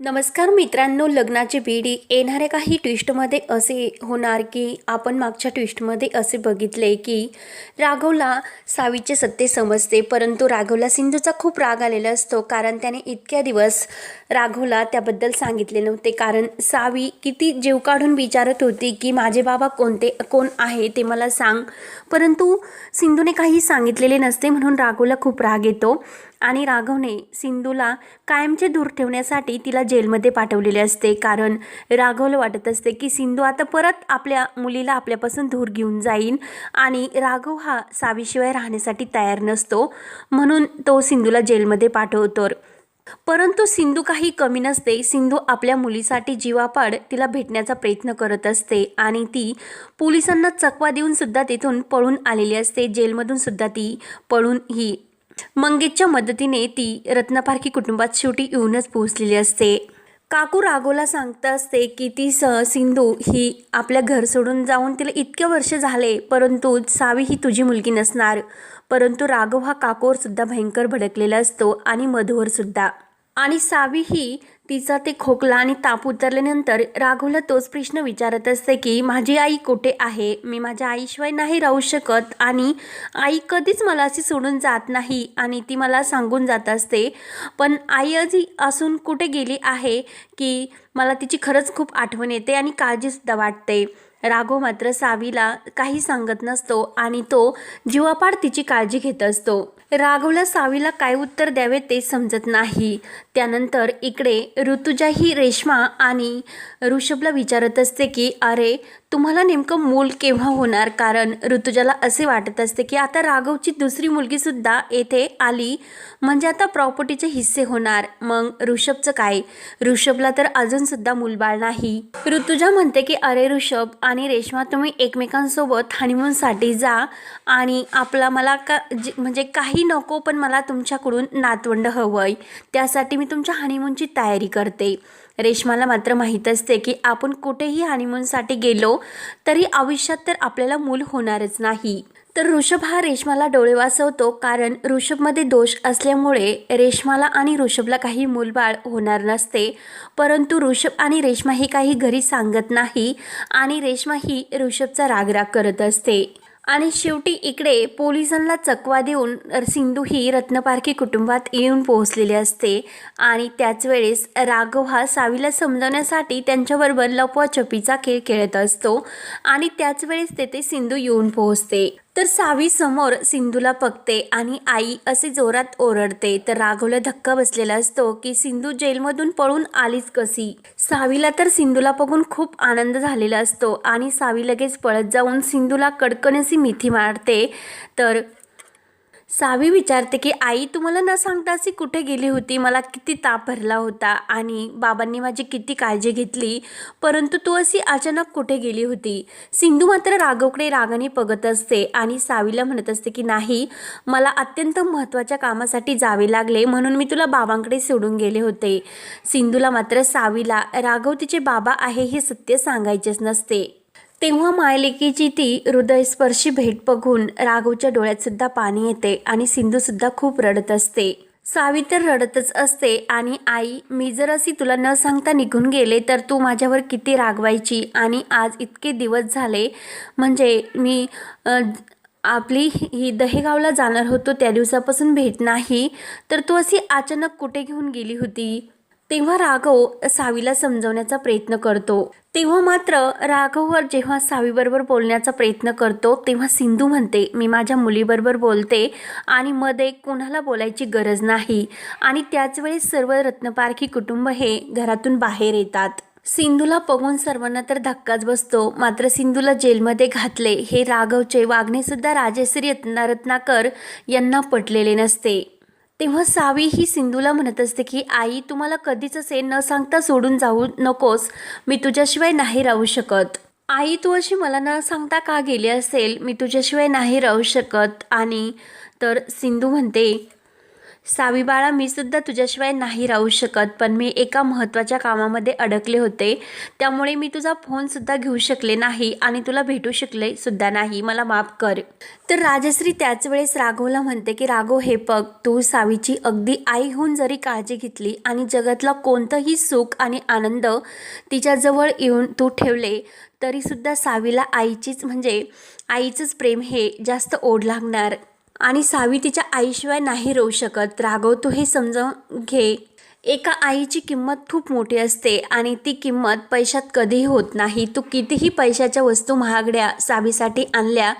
नमस्कार मित्रांनो लग्नाची बेडी येणाऱ्या काही ट्विस्टमध्ये असे होणार की आपण मागच्या ट्विस्टमध्ये असे बघितले की राघवला सावीचे सत्य समजते परंतु राघवला सिंधूचा खूप राग आलेला असतो कारण त्याने इतक्या दिवस राघवला त्याबद्दल सांगितले नव्हते. कारण सावी किती जीव काढून विचारत होती की माझे बाबा कोणते कोण आहे ते मला सांग. परंतु सिंधूने काही सांगितलेले नसते म्हणून राघवला खूप राग येतो. आणि राघवने सिंधूला कायमचे दूर ठेवण्यासाठी तिला जेलमध्ये पाठवलेले असते. कारण राघवला वाटत असते की सिंधू आता परत आपल्या मुलीला आपल्यापासून दूर घेऊन जाईन आणि राघव हा सावीशिवाय राहण्यासाठी तयार नसतो म्हणून तो सिंधूला जेलमध्ये पाठवतो. परंतु सिंधू काही कमी नसते. सिंधू आपल्या मुलीसाठी जीवापाड तिला भेटण्याचा प्रयत्न करत असते आणि ती पोलिसांना चकवा देऊन सुद्धा तिथून पळून आलेली असते. जेलमधून सुद्धा ती पळून ही मंगेशच्या मदतीने ती रत्नपारखी कुटुंबात शेवटी येऊनच पोहोचलेली असते. काकू राघोला सांगत असते की ती स सिंधू ही आपल्या घर सोडून जाऊन तिला इतके वर्ष झाले परंतु सावी ही तुझी मुलगी नसणार. परंतु राघव हा काकूवर सुद्धा भयंकर भडकलेला असतो आणि मधुवर सुद्धा. आणि सावी ही तिचा ते खोकला आणि ताप उतरल्यानंतर राघवला तोच प्रश्न विचारत असते की माझी आई कुठे आहे? मी माझ्या आईशिवाय नाही राहू शकत आणि आई कधीच मला अशी सोडून जात नाही आणि ती मला सांगून जात असते. पण आई अजी असून कुठे गेली आहे की मला तिची खरंच खूप आठवण येते आणि काळजीसुद्धा वाटते. राघव मात्र सावीला काही सांगत नसतो आणि तो जीवापाड तिची काळजी घेत असतो. राघवला सावीला काय उत्तर द्यावे ते समजत नाही. त्यानंतर इकडे ऋतुजा ही रेश्मा आणि ऋषभला विचारत असते की अरे तुम्हाला नेमकं मूल केव्हा होणार? कारण ऋतुजाला असे वाटत असते की आता राघवची दुसरी मुलगीसुद्धा येथे आली. म्हणजे आता प्रॉपर्टीचे हिस्से होणार. मग ऋषभचं काय? ऋषभला तर अजूनसुद्धा मूलबाळ नाही. ऋतुजा म्हणते की अरे ऋषभ आणि रेश्मा तुम्ही एकमेकांसोबत हनीमूनसाठी जा आणि आपला मला का जे- म्हणजे काही नको पण मला तुमच्याकडून नातवंड हवं आहे त्यासाठी मी तुमच्या हनीमूनची तयारी करते. रेश्माला मात्र माहीत असते की आपण कुठेही हनीमूनसाठी गेलो तरी आयुष्यात तर आपल्याला मूल होणारच नाही. तर ऋषभ हा रेश्माला डोळे वाचवतो कारण ऋषभमध्ये दोष असल्यामुळे रेश्माला आणि ऋषभला काही मूलबाळ होणार नसते. परंतु ऋषभ आणि रेश्मा ही काही घरी सांगत नाही आणि रेश्मा ही ऋषभचा रागराग करत असते. आणि शेवटी इकडे पोलिसांना चकवा देऊन सिंधू ही रत्नपारखी कुटुंबात येऊन पोहोचलेली असते. आणि त्याच वेळेस राघव हा सावीला समजवण्यासाठी त्यांच्याबरोबर लपवाछपीचा खेळ खेळत असतो. आणि त्याच वेळेस तेथे सिंधू येऊन पोहोचते. तर सावी समोर सिंधूला बघते आणि आई असे जोरात ओरडते. तर राघवला धक्का बसलेला असतो की सिंधू जेलमधून पळून आलीच कशी? सावीला तर सिंधूला बघून खूप आनंद झालेला असतो आणि सावी लगेच पळत जाऊन सिंधूला कडकन मिथी मारते. तर सावी विचारते की आई तुम्हाला न सांगता अशी कुठे गेली होती? मला किती ताप भरला होता आणि बाबांनी माझी किती काळजी घेतली परंतु तू अशी अचानक कुठे गेली होती? सिंधू मात्र राघवकडे रागाने बघत असते आणि सावीला म्हणत असते की नाही मला अत्यंत महत्त्वाच्या कामासाठी जावे लागले म्हणून मी तुला बाबांकडे सोडून गेले होते. सिंधूला मात्र सावीला राघव तिचे बाबा आहे हे सत्य सांगायचेच नसते. तेव्हा मायलेकीची ती हृदयस्पर्शी भेट बघून राघवच्या डोळ्यातसुद्धा पाणी येते आणि सिंधूसुद्धा खूप रडत असते. सावी तर रडतच असते आणि आई मी जर अशी तुला न सांगता निघून गेले तर तू माझ्यावर किती रागवायची आणि आज इतके दिवस झाले म्हणजे मी आपली ही दहेगावला जाणार होतो त्या दिवसापासून भेट नाही तर तू अशी अचानक कुठे घेऊन गेली होती? तेव्हा राघव सावीला समजवण्याचा प्रयत्न करतो. तेव्हा मात्र राघववर जेव्हा सावीबरोबर बोलण्याचा प्रयत्न करतो तेव्हा सिंधू म्हणते मी माझ्या मुलीबरोबर बोलते आणि मध्ये कोणाला बोलायची गरज नाही आणि त्याच वेळेस सर्व रत्नपारखी कुटुंब हे घरातून बाहेर येतात. सिंधूला बघून सर्वांना तर धक्काच बसतो. मात्र सिंधूला जेलमध्ये घातले हे राघवचे वागणेसुद्धा राजेश्री रत्नारत्नाकर यांना पटलेले नसते. तेव्हा सावी ही सिंधूला म्हणत असते की आई तुम्हाला कधीच असे न सांगता सोडून जाऊ नकोस. मी तुझ्याशिवाय नाही राहू शकत. आई तू अशी मला न सांगता का गेली असेल? मी तुझ्याशिवाय नाही राहू शकत. आणि तर सिंधू म्हणते सावी बाळा मी सुद्धा तुझ्याशिवाय नाही राहू शकत पण मी एका महत्त्वाच्या कामामध्ये अडकले होते. त्यामुळे मी तुझा फोनसुद्धा घेऊ शकले नाही आणि तुला भेटू शकले सुद्धा नाही. मला माफ कर. तर राजश्री त्याच वेळेस राघवला म्हणते की राघव हे बघ तू सावीची अगदी आई होऊन जरी काळजी घेतली आणि जगातला कोणतंही सुख आणि आनंद तिच्याजवळ येऊन तू ठेवले तरीसुद्धा सावीला आईचीच म्हणजे आईचंच प्रेम हे जास्त ओढ लागणार. आणि सावी तिच्या आईशिवाय नाही राहू शकत. राघव तू हे समजावून घे. एका आईची किंमत खूप मोठी असते आणि ती किंमत पैशात कधीही होत नाही. तू कितीही पैशाच्या वस्तू महागड्या सावीसाठी आणल्या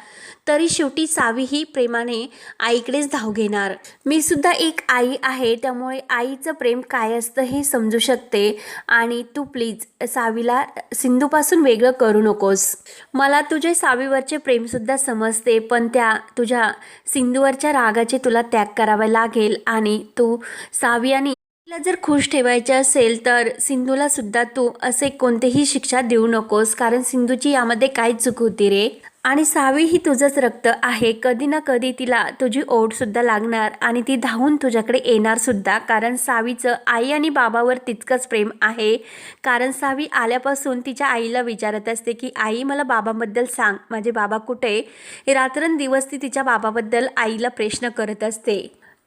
तरी शेवटी सावी ही प्रेमाने आईकडेच धाव घेणार. मी सुद्धा एक आई आहे त्यामुळे आईचं प्रेम काय असतं हे समजू शकते. आणि तू प्लीज सावीला सिंधूपासून वेगळं करू नकोस. मला तुझे सावीवरचे प्रेमसुद्धा समजते पण त्या तुझ्या सिंधूवरच्या रागाचे तुला त्याग करावा लागेल. आणि तू सावी आणि तिला जर खुश ठेवायचे असेल तर सिंधूला सुद्धा तू असे कोणतेही शिक्षा देऊ नकोस कारण सिंधूची यामध्ये काय चूक होती रे? आणि सावी ही तुझंच रक्त आहे. कधी ना कधी तिला तुझी ओढसुद्धा लागणार आणि ती धावून तुझ्याकडे येणारसुद्धा कारण सावीचं आई आणि बाबावर तितकंच प्रेम आहे. कारण सावी आल्यापासून तिच्या आईला विचारत असते की आई मला बाबाबद्दल सांग. माझे बाबा कुठे? रात्रंदिवस ती तिच्या बाबाबद्दल आईला प्रश्न करत असते.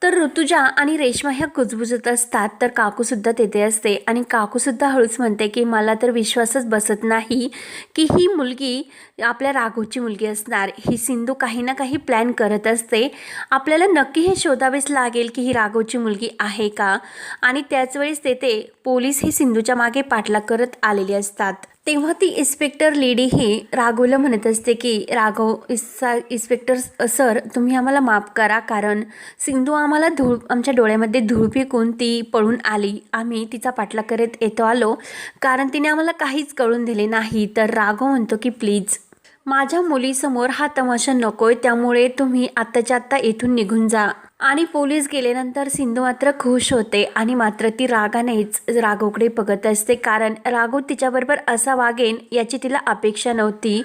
तर ऋतुजा आणि रेश्मा ह्या कुजबुजत असतात तर काकूसुद्धा तेथे असते. आणि काकूसुद्धा हळूच म्हणते की मला तर विश्वासच बसत नाही की ही मुलगी आपल्या राघोची मुलगी असणार. ही सिंधू काही ना काही प्लॅन करत असते. आपल्याला नक्की हे शोधावेच लागेल की ही राघोची मुलगी आहे का? आणि त्याच वेळेस तेथे पोलीस ही सिंधूच्या मागे पाठलाग करत आलेले असतात. तेव्हा ती इन्स्पेक्टर लेडी ही राघवला म्हणत असते की राघव इस्सा इन्स्पेक्टर सर तुम्ही आम्हाला माफ करा कारण सिंधू आम्हाला धूळ आमच्या डोळ्यामध्ये धूळ फेकून ती पळून आली. आम्ही तिचा पाठला करत येतो आलो कारण तिने आम्हाला काहीच कळून दिले नाही. तर राघव म्हणतो की प्लीज माझ्या मुलीसमोर हा तमाशा नकोय त्यामुळे तुम्ही आत्ताच्या आत्ता येथून निघून जा. आणि पोलीस गेल्यानंतर सिंधू मात्र खुश होते आणि मात्र ती रागानेच राघवकडे बघत असते. कारण राघव तिच्याबरोबर असा वागेन याची तिला अपेक्षा नव्हती.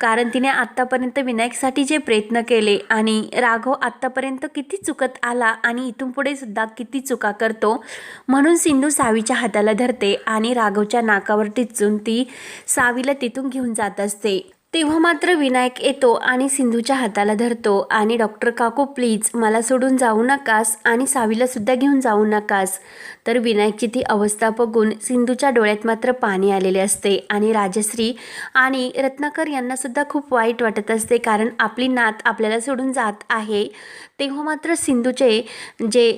कारण तिने आत्तापर्यंत विनायकसाठी जे प्रयत्न केले आणि राघव आत्तापर्यंत किती चुकत आला आणि इथून पुढे सुद्धा किती चुका करतो म्हणून सिंधू सावीच्या हाताला धरते आणि राघवच्या नाकावर टिचून ती सावीला तिथून घेऊन जात असते. तेव्हा मात्र विनायक येतो आणि सिंधूच्या हाताला धरतो. आणि डॉक्टर काकू प्लीज मला सोडून जाऊ नकास आणि सावीलासुद्धा घेऊन जाऊ नकास. तर विनायकची ती अवस्था बघून सिंधूच्या डोळ्यात मात्र पाणी आलेले असते आणि राजश्री आणि रत्नाकर यांनासुद्धा खूप वाईट वाटत असते कारण आपली नात आपल्याला सोडून जात आहे. तेव्हा मात्र सिंधूचे जे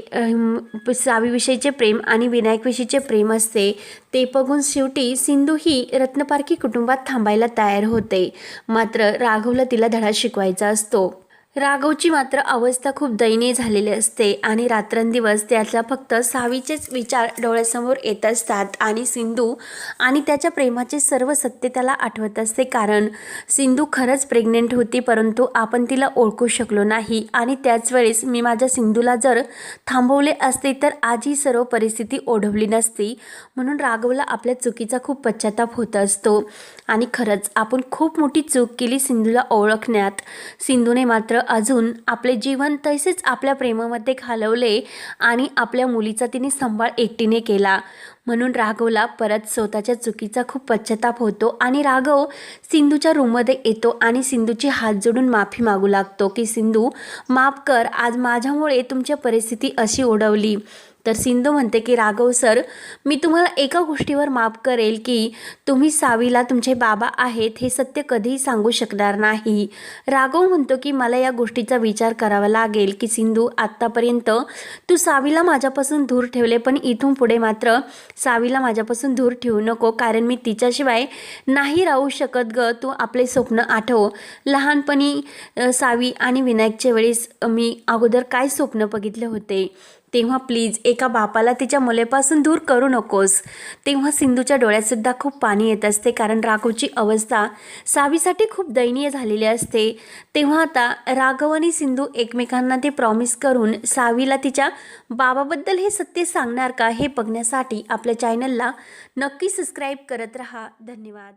सावीविषयीचे प्रेम आणि विनायकविषयीचे प्रेम असते ते बघून शेवटी सिंधू ही रत्नपारखी कुटुंबात थांबायला तयार होते. मात्र राघवला तिला धडा शिकवायचा असतो. राघवची मात्र अवस्था खूप दयनीय झालेली असते आणि रात्रंदिवस त्याचा फक्त सावीचेच विचार डोळ्यासमोर येत असतात आणि सिंधू आणि त्याच्या प्रेमाचे सर्व सत्य त्याला आठवत असते. कारण सिंधू खरंच प्रेग्नेंट होती परंतु आपण तिला ओळखू शकलो नाही. आणि त्याच वेळेस मी माझ्या सिंधूला जर थांबवले असते तर आज ही सर्व परिस्थिती ओढवली नसती. म्हणून राघवला आपल्या चुकीचा खूप पश्चाताप होत असतो. आणि खरंच आपण खूप मोठी चूक केली सिंधूला ओळखण्यात. सिंधूने मात्र अजून आपले जीवन तसेच आपल्या प्रेमामध्ये घालवले आणि आपल्या मुलीचा तिने सांभाळ एकटीने केला. म्हणून राघवला परत स्वतःच्या चुकीचा खूप पश्चाताप होतो आणि राघव सिंधूच्या रूममध्ये येतो आणि सिंधूची हात जोडून माफी मागू लागतो की सिंधू माफ कर. आज माझ्यामुळे तुमची परिस्थिती अशी ओढवली. तर सिंधू म्हणते की राघव सर मी तुम्हाला एका गोष्टीवर माफ करेल की तुम्ही सावीला तुमचे बाबा आहेत हे सत्य कधीही सांगू शकणार नाही. राघव म्हणतो की मला या गोष्टीचा विचार करावा लागेल की सिंधू आत्तापर्यंत तू सावीला माझ्यापासून दूर ठेवले पण इथून पुढे मात्र सावीला माझ्यापासून दूर ठेवू नको कारण मी तिच्याशिवाय नाही राहू शकत ग. तू आपले स्वप्न आठव. लहानपणी सावी आणि विनायकच्या वेळेस मी अगोदर काय स्वप्न बघितले होते? तेव्हा प्लीज एका बापाला तिच्या मुलेपासून दूर करू नकोस. तेव्हा सिंधूच्या डोळ्यातसुद्धा खूप पाणी येत असते कारण राघवची अवस्था सावीसाठी खूप दयनीय झालेली असते. तेव्हा आता राघव आणि सिंधू एकमेकांना ते प्रॉमिस करून सावीला तिच्या बाबाबद्दल हे सत्य सांगणार का हे बघण्यासाठी आपल्या चॅनलला नक्की सबस्क्राईब करत रहा. धन्यवाद.